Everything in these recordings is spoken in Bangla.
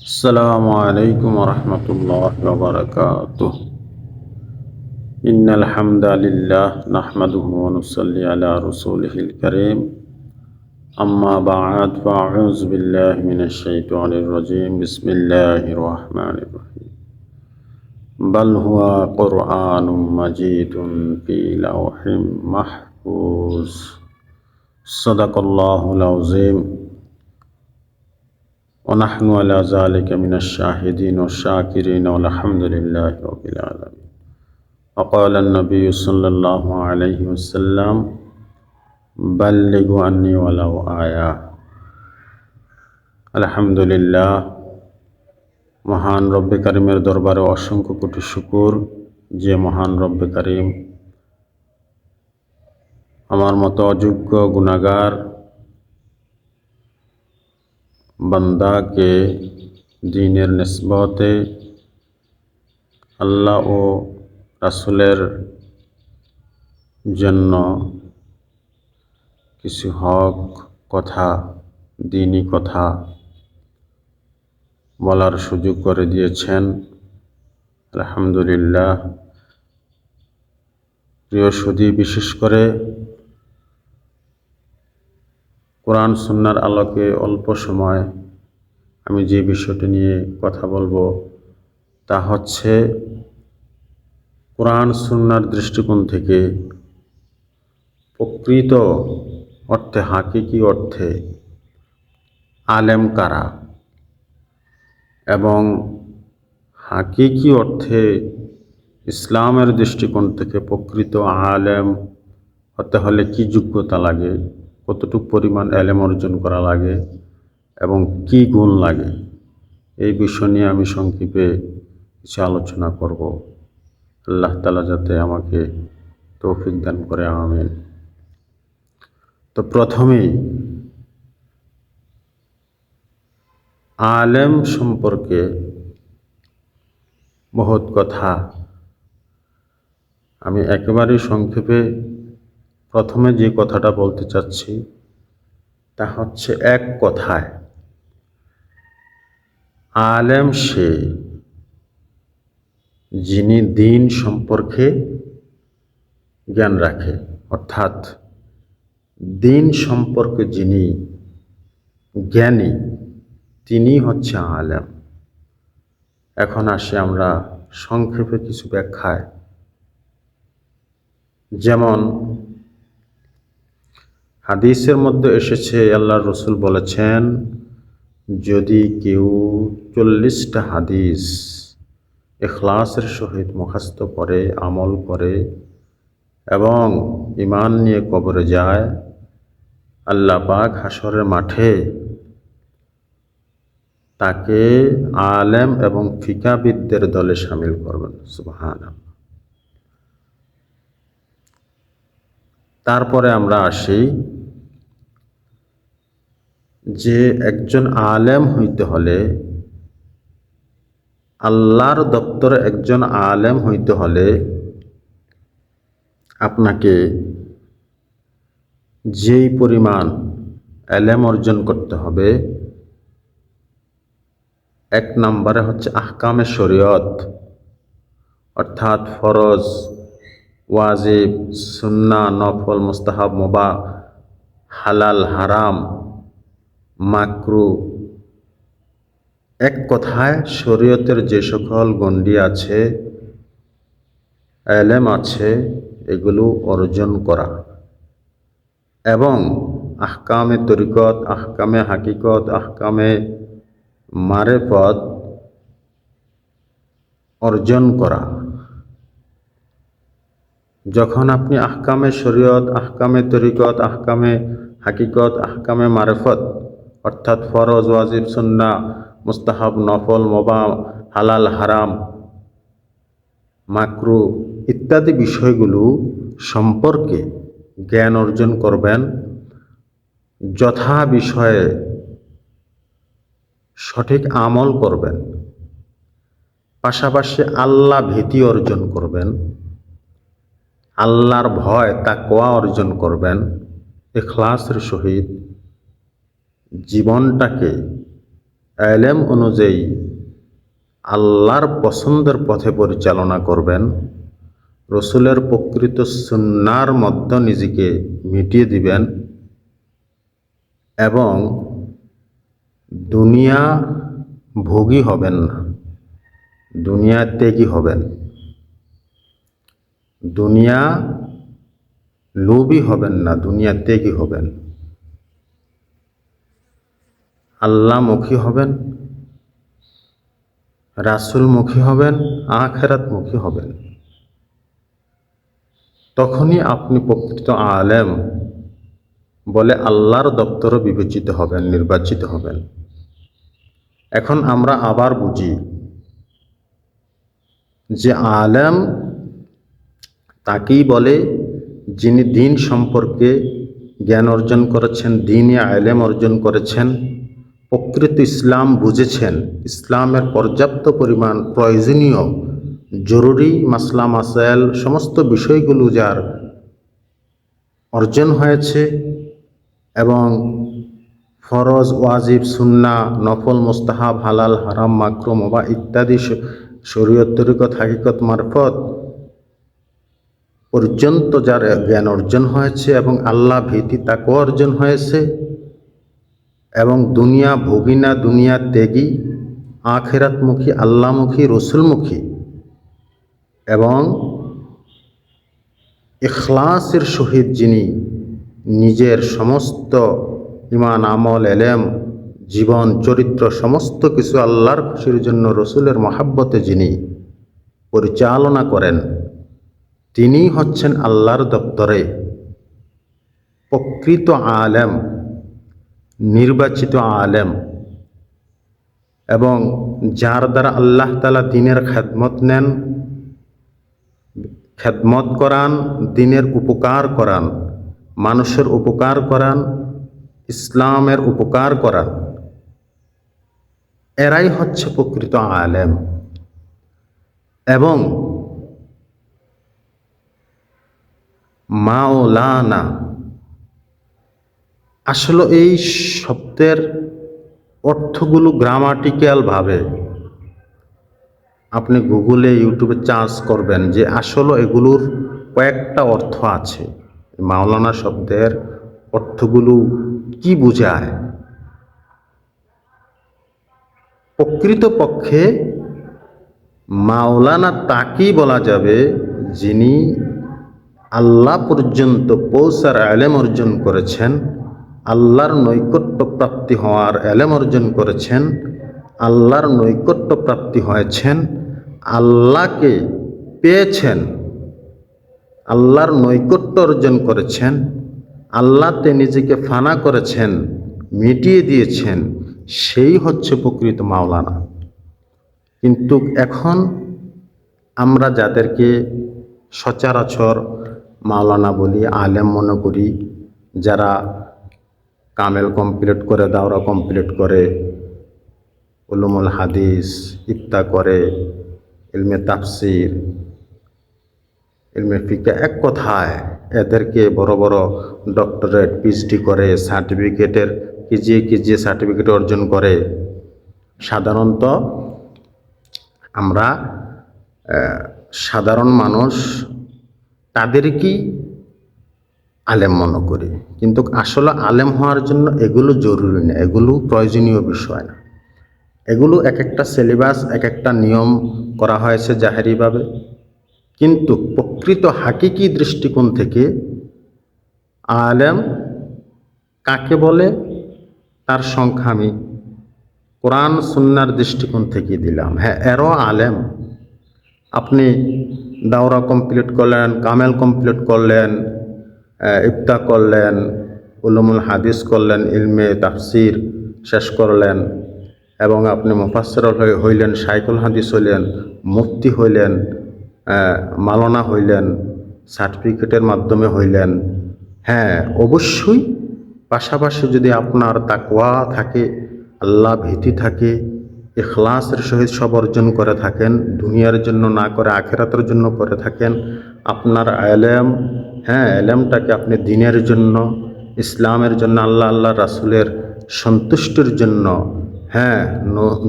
السلام عليكم ورحمة الله وبركاته. إن الحمد لله نحمده ونصلي على رسوله الكريم. أما بعد فأعوذ بالله من الشيطان الرجيم. بسم الله الرحمن الرحيم. بل هو قرآن مجيد في لوح محفوظ. صدق الله العظيم. ونحن على ذلك من الشاهدين والشاكرين والحمد لله رب العالمين وقال النبي صلى الله عليه وسلم بلغوا عني ولو آية আলহামদুলিল্লাহ মহান রব্বে কারিমের দরবারে অসংখ্য কোটি শুকুর যে মহান রব্বে কারিম আমার মতো অযোগ্য গুণাগার বান্দাকে দিনের নিসবতে আল্লাহ ও রাসুলের জন্য কিছু হক কথা দিনই কথা বলার সুযোগ করে দিয়েছেন আলহামদুলিল্লাহ প্রিয় সুদী বিশেষ করে কোরআন সুন্নার আলোকে অল্প সময় আমি যে বিষয়টি নিয়ে কথা বলব তা হচ্ছে কোরআন সুন্নার দৃষ্টিকোণ থেকে প্রকৃত অর্থে, হাকিকি অর্থে আলেম কারা? এবং হাকিকি অর্থে ইসলামের দৃষ্টিকোণ থেকে প্রকৃত আলেম হতে হলে কি যোগ্যতা লাগে? কতটুকু পরিমাণ এলেম অর্জন করা লাগে এবং কি গুণ লাগে, এই বিষয় নিয়ে আমি সংক্ষেপে কিছু আলোচনা করব। আল্লাহ তালা যাতে আমাকে তৌফিক দান করে, আমিন। তো প্রথমেই, আলেম সম্পর্কে বহুত কথা। আমি একেবারেই সংক্ষেপে প্রথমে যে কথাটা বলতে চাচ্ছি, তা হচ্ছে এক কথায়, আলেম সে যিনি দিন সম্পর্কে জ্ঞান রাখে, অর্থাৎ দিন সম্পর্কে যিনি জ্ঞানী, তিনি হচ্ছে আলেম। এখন আসি আমরা সংক্ষেপে কিছু ব্যাখ্যায়। যেমন হাদিসের মধ্যে এসেছে আল্লাহ রসুল বলেছেন, যদি কেউ চল্লিশটা হাদিস এখলাসের সহিত মুখাস্ত করে, আমল করে এবং ইমান নিয়ে কবরে যায়, আল্লাহ পাক হাসরের মাঠে তাকে আলেম এবং ফিকাবিদদের দলে সামিল করবেন। সুবাহান তারপরে আমরা আসি যে একজন আলেম হইতে হলে, আল্লাহর দপ্তরে একজন আলেম হইতে হলে আপনাকে যেই পরিমাণ এলেম অর্জন করতে হবে, এক নম্বরে হচ্ছে আহকামে শরীয়ত, অর্থাৎ ফরজ, ওয়াজিব, সুন্না, নফল, মুস্তাহাব, মোবা, হালাল, হারাম মাকরু। এক কথায়, শরীয়তের যে সকল গণ্ডি আছে, এলেম আছে, এগুলো অর্জন করা। এবং আহকামে তরিকত, আহকামে হাকিকত, আহকামে মারেফত অর্জন করা। যখন আপনি আহকামে শরীয়ত, আহকামে তরিকত, আহকামে হাকিকত, আহকামে মারেফত অর্থাৎ ফরজ, ওয়াজিব, সুন্না, মুস্তাহাব, নফল, মোবা, হালাল, হারাম, মাকরু ইত্যাদি বিষয়গুলো সম্পর্কে জ্ঞান অর্জন করবেন। যথা বিষয়ে সঠিক আমল করবেন। পাশাপাশি আল্লাহ ভীতি অর্জন করবেন। আল্লাহর ভয় তাকোয়া অর্জন করবেন। এখলাসের সহিত জীবনটাকে এলেম অনুযায়ী আল্লাহর পছন্দের পথে পরিচালনা করবেন, রসুলের প্রকৃত সুন্নার মধ্যে নিজেকে মিটিয়ে দিবেন এবং দুনিয়া ভোগী হবেন না দুনিয়া ত্যাগী হবেন। দুনিয়া লোভী হবেন না দুনিয়া ত্যাগী হবেন। আল্লাহমুখী হবেন রাসুলমুখী হবেন আখেরাতমুখী হবেন। তখনই আপনি প্রকৃত আলেম বলে আল্লাহর দপ্তরও বিবেচিত হবেন, নির্বাচিত হবেন। এখন আমরা আবার বুঝি যে আলেম তাকেই বলে যিনি দিন সম্পর্কে জ্ঞান অর্জন করেছেন দিনে আলেম অর্জন করেছেন। প্রকৃত ইসলাম বুঝেছেন। ইসলামের পর্যাপ্ত পরিমাণ প্রয়োজনীয়, জরুরি মাসলা, মাসাইল, সমস্ত বিষয়গুলো যার অর্জন হয়েছে এবং ফরজ, ওয়াজিব, সুন্না, নফল, মোস্তাহাব, হালাল, হারাম, মাকরুম বা ইত্যাদি শরীয়ত, তরিকত, হাকিকত, মারফত পর্যন্ত যার জ্ঞান অর্জন হয়েছে এবং আল্লাহ ভীতি তাকেও অর্জন হয়েছে। এবং দুনিয়া ভোগিনা, দুনিয়া ত্যাগী, আখেরাতমুখী, আল্লাহমুখী, রসুলমুখী এবং ইখলাসের সহিত যিনি নিজের সমস্ত ইমান আমল, এলেম, জীবন, চরিত্র, সমস্ত কিছু আল্লাহর খুশির জন্য, রসুলের মহাব্বতে যিনি পরিচালনা করেন তিনি হচ্ছেন আল্লাহর দপ্তরে প্রকৃত আলেম। নির্বাচিত আলেম এবং যার দ্বারা আল্লাহ তালা দিনের খেদমত নেন, খেদমত করান, দিনের উপকার করান, মানুষের উপকার করান, ইসলামের উপকার করান। এরাই হচ্ছে প্রকৃত আলেম। এবং মাওলানা আসলে এই শব্দের অর্থগুলো গ্রামাটিক্যালভাবে আপনি গুগলে ইউটিউবে চার্জ করবেন যে আসলে এগুলোর কয়েকটা অর্থ আছে। মাওলানা শব্দের অর্থগুলো কি বোঝায়? প্রকৃতপক্ষে মাওলানা তাকেই বলা যাবে যিনি আল্লাহ পর্যন্ত পৌঁছার এলেম অর্জন করেছেন। আল্লাহর নৈকট্য প্রাপ্তি হওয়ার এলেম অর্জন করেছেন, আল্লাহর নৈকট্য প্রাপ্তি হয়েছেন, আল্লাহকে পেয়েছেন, আল্লাহর নৈকট্য অর্জন করেছেন, আল্লাহতে নিজেকে ফানা করেছেন, মিটিয়ে দিয়েছেন, সেই হচ্ছে প্রকৃত মাওলানা। কিন্তু এখন আমরা যাদেরকে সচরাচর মাওলানা বলি, আলেম মনে করি, যারা কামেল কমপ্লিট করে, দাওরা কমপ্লিট করে, উলুমুল হাদিস, ইফতা করে, ইলমে তাফসির, ইলমে ফিকা এক কথায় এদেরকে বড় বড় ডক্টরেট পিএইচডি করে সার্টিফিকেটের কেজিয়ে কেজিয়ে সার্টিফিকেট অর্জন করে। সাধারণত আমরা সাধারণ মানুষ তাদেরকেই আলেম মনে করি। কিন্তু আসলে আলেম হওয়ার জন্য এগুলো জরুরি না, এগুলো প্রয়োজনীয় বিষয় না। এগুলো এক একটা সিলেবাস এক একটা নিয়ম করা হয়েছে জাহেরিভাবে। কিন্তু প্রকৃত হাকিকি দৃষ্টিকোণ থেকে আলেম কাকে বলে? তার সংখ্যা আমি কোরআন, সুন্নার দৃষ্টিকোণ থেকে দিলাম। হ্যাঁ এরও আলেম। আপনি দাওরা কমপ্লিট করলেন, কামেল কমপ্লিট করলেন ইফতা করলেন, উলুমুল হাদিস করলেন, ইলমে তাফসির শেষ করলেন এবং আপনি মুফাসসর হয়ে হইলেন সাইকুল হাদিস হইলেন, মুফতি হইলেন মালনা হইলেন, সার্টিফিকেটের মাধ্যমে হইলেন। হ্যাঁ অবশ্যই পাশাপাশি যদি আপনার তাকওয়া থাকে, আল্লাহ ভীতি থাকে এখলাসের সহিত সব অর্জন করে থাকেন, দুনিয়ার জন্য না করে আখেরাতের জন্য করে থাকেন, আপনার এলেম হ্যাঁ এলেমটাকে আপনি দিনের জন্য, ইসলামের জন্য, আল্লাহ আল্লাহ রাসুলের সন্তুষ্টির জন্য হ্যাঁ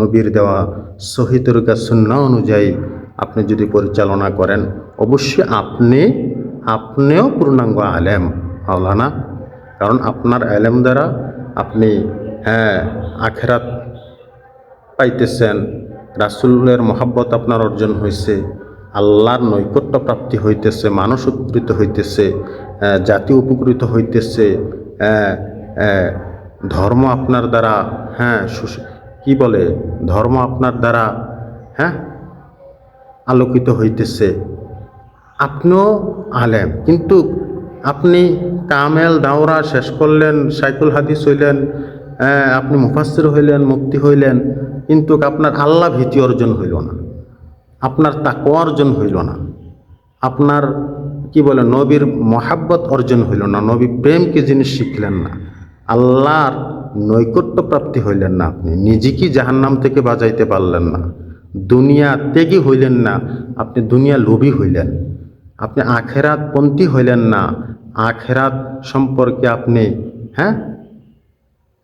নবীর দেওয়া সহি তরিকা সুন্না অনুযায়ী আপনি যদি পরিচালনা করেন, অবশ্যই আপনি, আপনিও পূর্ণাঙ্গ আলেম, মাওলানা। কারণ আপনার আলেম দ্বারা আপনি হ্যাঁ আখেরাত পাইতেছেন, রাসুলের মহাব্বত আপনার অর্জন হয়েছে আল্লাহর নৈকট্য প্রাপ্তি হইতেছে, মানুষ উপকৃত হইতেছে জাতি উপকৃত হইতেছে ধর্ম আপনার দ্বারা হ্যাঁ কি বলে, ধর্ম আপনার দ্বারা হ্যাঁ আলোকিত হইতেছে। আপনিও আলেম, কিন্তু আপনি কামেল দাওরা শেষ করলেন, সাইকুল হাদিস হইলেন আপনি মুফাসির হইলেন মুক্তি হইলেন, কিন্তু আপনার আল্লাহ ভীতি অর্জন হইল না। আপনার তাকো অর্জন হইল না। আপনার, কি বলে, নবীর মহাব্বত অর্জন হইল না। নবী প্রেম কি জিনিস শিখলেন না, আল্লাহর নৈকট্য প্রাপ্তি হইলেন না আপনি। নিজেকে জাহান্নাম থেকে বাজাইতে পারলেন না। দুনিয়া ত্যাগী হইলেন না, আপনি দুনিয়া লোভী হইলেন। আপনি আখেরাত পন্থী হইলেন না। আখেরাত সম্পর্কে আপনি হ্যাঁ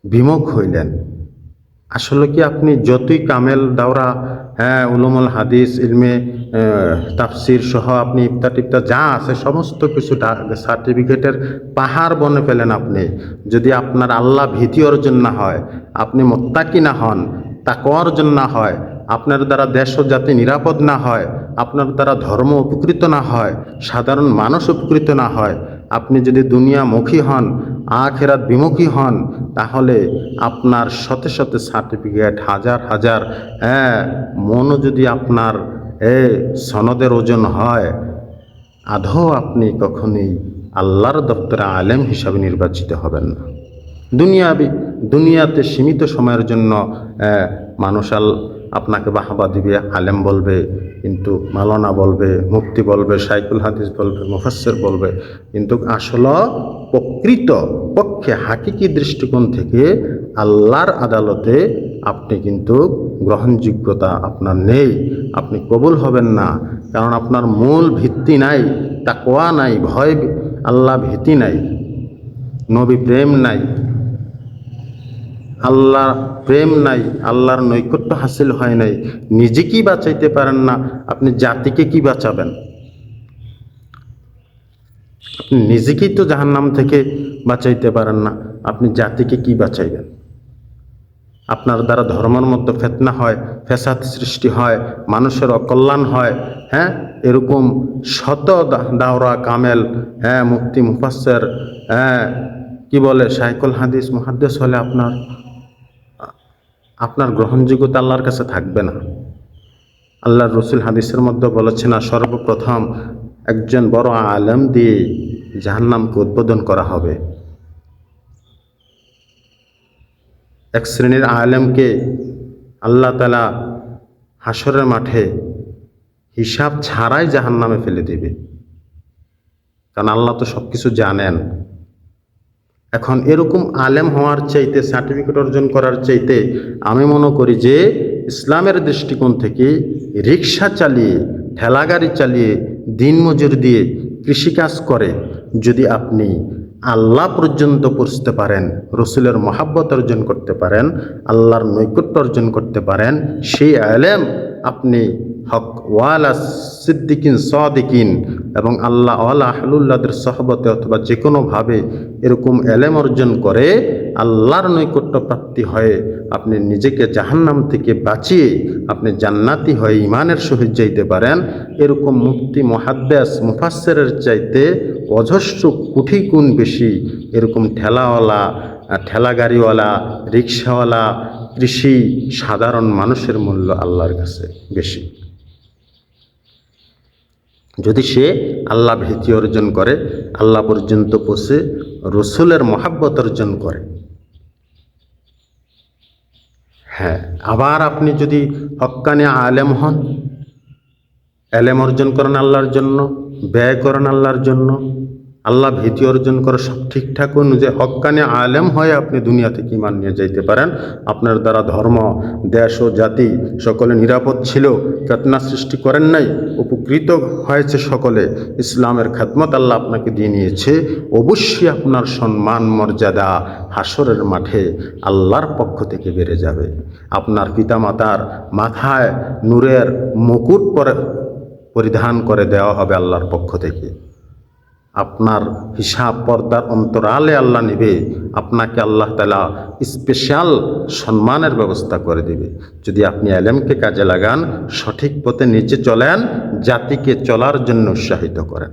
বিমুখ হইলেন। আসলে কি আপনি যতই কামেল দাওরা হ্যাঁ উলুমুল হাদিস, ইলমে তাফসির সহ আপনি ইফতা টিফতা যা আছে সমস্ত কিছু সার্টিফিকেটের পাহাড় বনে ফেলেন আপনি। যদি আপনার আল্লাহ ভীতি অর্জন না হয়, আপনি মোত্তাকি না হন তাকে অর্জন না হয়, আপনার দ্বারা দেশ জাতি নিরাপদ না হয়, আপনার দ্বারা ধর্ম উপকৃত না হয়, সাধারণ মানুষ উপকৃত না হয় আপনি যদি দুনিয়ামুখী হন, আখেরাত বিমুখী হন, তাহলে আপনার শত শত সার্টিফিকেট হাজার হাজার হ্যাঁ মনও যদি আপনার, এ, সনদের ওজন হয়, আদৌ আপনি কখনই আল্লাহর দপ্তরে আলেম হিসাবে নির্বাচিত হবেন না। দুনিয়াবি, দুনিয়াতে সীমিত সময়ের জন্য মানুষ আল, আপনাকে বাহাবা দিবে, আলেম বলবে কিন্তু মালনা বলবে মুক্তি বলবে, সাইকুল হাদিস বলবে, মুফাসসির বলবে। কিন্তু আসল প্রকৃত পক্ষে হাকিকি দৃষ্টিকোণ থেকে আল্লাহর আদালতে আপনি কিন্তু গ্রহণযোগ্যতা আপনার নেই। আপনি কবুল হবেন না, কারণ আপনার মূল ভিত্তি নাই তাকোয়া নাই, ভয়, আল্লাহ ভীতি নাই, নবী প্রেম নাই। আল্লাহ প্রেম নাই, আল্লাহর নৈকট্য হাসিল হয় নাই। নিজেকেই বাঁচাইতে পারেন না? আপনি জাতিকে কি বাঁচাবেন? আপনি নিজেকেই তো জাহান্নাম থেকে বাঁচাইতে পারেন না, আপনি জাতিকে কি বাঁচাইবেন? আপনার দ্বারা ধর্মের মধ্যে ফেতনা হয় ফেসাদ সৃষ্টি হয়, মানুষের অকল্যাণ হয় হ্যাঁ? এরকম শত দাওরা কামেল হ্যাঁ মুক্তি মুফাসের হ্যাঁ কি বলে সাইকুল হাদিস, মুহাদ্দেস হলে আপনার আপনার গ্রহণযোগ্যতা আল্লাহর কাছে থাকবে না। আল্লাহর রসুল হাদিসের মধ্যে বলেছে না সর্বপ্রথম একজন বড় আলেম দিয়ে জাহান্নামকে উদ্বোধন করা হবে। এক শ্রেণির আলেমকে আল্লাহ তালা হাসরের মাঠে হিসাব ছাড়াই জাহান নামে ফেলে দেবে। কারণ আল্লাহ তো সব কিছু জানেন। এখন এরকম আলেম হওয়ার চাইতে সার্টিফিকেট অর্জন করার চাইতে আমি মনে করি যে, ইসলামের দৃষ্টিকোণ থেকে রিক্সা চালিয়ে, ঠেলাগাড়ি চালিয়ে দিনমজুর দিয়ে কৃষিকাজ করে, যদি আপনি আল্লাহ পর্যন্ত পৌঁছতে পারেন, রসুলের মহাব্বত অর্জন করতে পারেন, আল্লাহর নৈকট্য অর্জন করতে পারেন, সেই আলেম আপনি হক ওয়ালা সিদ্দিকিন, সদিকিন এবং আল্লাহ ওয়ালা আহলুল্লাদের সহবতে অথবা যে কোনোভাবে এরকম এলেম অর্জন করে আল্লাহর নৈকট্য প্রাপ্তি হয়ে আপনি নিজেকে জাহান্নাম থেকে বাঁচিয়ে আপনি জান্নাতি হয়ে ইমানের সহিত যাইতে পারেন, এরকম মুক্তি মহাদ্দেশ মুফাসেরের চাইতে অজস্র কুঠি গুণ বেশি এরকম ঠেলাওয়ালা ঠেলা গাড়িওয়ালা রিক্সাওয়ালা কৃষি সাধারণ মানুষের মূল্য আল্লাহর কাছে বেশি। যদি সে আল্লাহ ভীতি অর্জন করে, আল্লাহ পর্যন্ত পৌঁছে, রসুলের মহাব্বত অর্জন করে। হ্যাঁ আবার আপনি যদি হক্কানে আলেম হন, এলেম অর্জন করেন আল্লাহর জন্য, ব্যয় করেন আল্লাহর জন্য আল্লাহ ভীতি অর্জন করে সব ঠিকঠাক অনুযায়ী হক্কানে আলেম হয়ে আপনি দুনিয়া থেকে ইমান নিয়ে যাইতে পারেন? আপনার দ্বারা ধর্ম, দেশ ও জাতি সকলে নিরাপদ ছিল চেতনা সৃষ্টি করেন নাই, উপকৃত হয়েছে সকলে। ইসলামের খাদমত আল্লাহ আপনাকে দিয়ে নিয়েছে। অবশ্যই আপনার সম্মান, মর্যাদা হাসরের মাঠে আল্লাহর পক্ষ থেকে বেড়ে যাবে। আপনার পিতামাতার মাথায় নূরের মুকুট পরে পরিধান করে দেওয়া হবে আল্লাহর পক্ষ থেকে। আপনার হিসাব পর্দার অন্তরালে আল্লাহ নেবে, আপনাকে আল্লাহ তালা স্পেশাল সম্মানের ব্যবস্থা করে দিবে। যদি আপনি আলেমকে কাজে লাগান, সঠিক পথে নিচে চলেন, জাতিকে চলার জন্য উৎসাহিত করেন।